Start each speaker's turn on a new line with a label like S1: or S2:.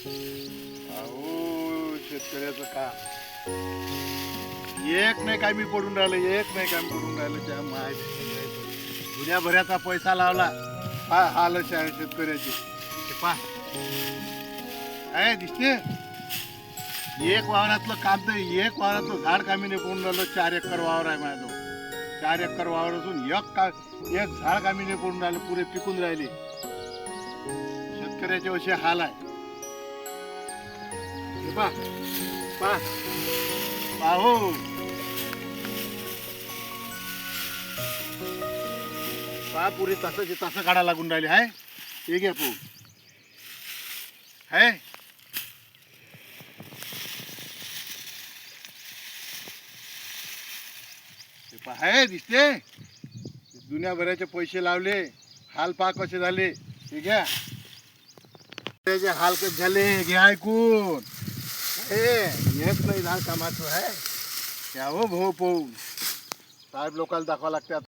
S1: अहो शेतकऱ्याचं काम. एक नाही काय मी पडून राहिलं एक नाही काय पडून राहिलं त्या माय जुन्या भऱ्याचा पैसा लावला. हा हाल शेतकऱ्याची. पा. काय दिसते? एक वावरातलं काम तर एक वावरातलं झाड कामी नाही पडून राहिलं? चार एकर वावर आहे माझं. चार एकर वावर असून एक का एक झाड कामी नाही पडून राहिलं? पुरे पिकून राहिले. शेतकऱ्याचे असे हाल आहे. पा पा. पाहो. पा पुरे तासाचे तास काढा लागून राहिले. हाय. हे घ्या पू. हाय. हे पहा हाय दिसते? दुनियाभराचे पैसे लावले. हाल पा कसे झाले. हे घ्या. त्याचे हाल कसे झाले घ्या ऐकून. हे एक नाही झाड कामाचं आहे या हो भाऊ पाहून साहेब लोकांना दाखवा लागते आता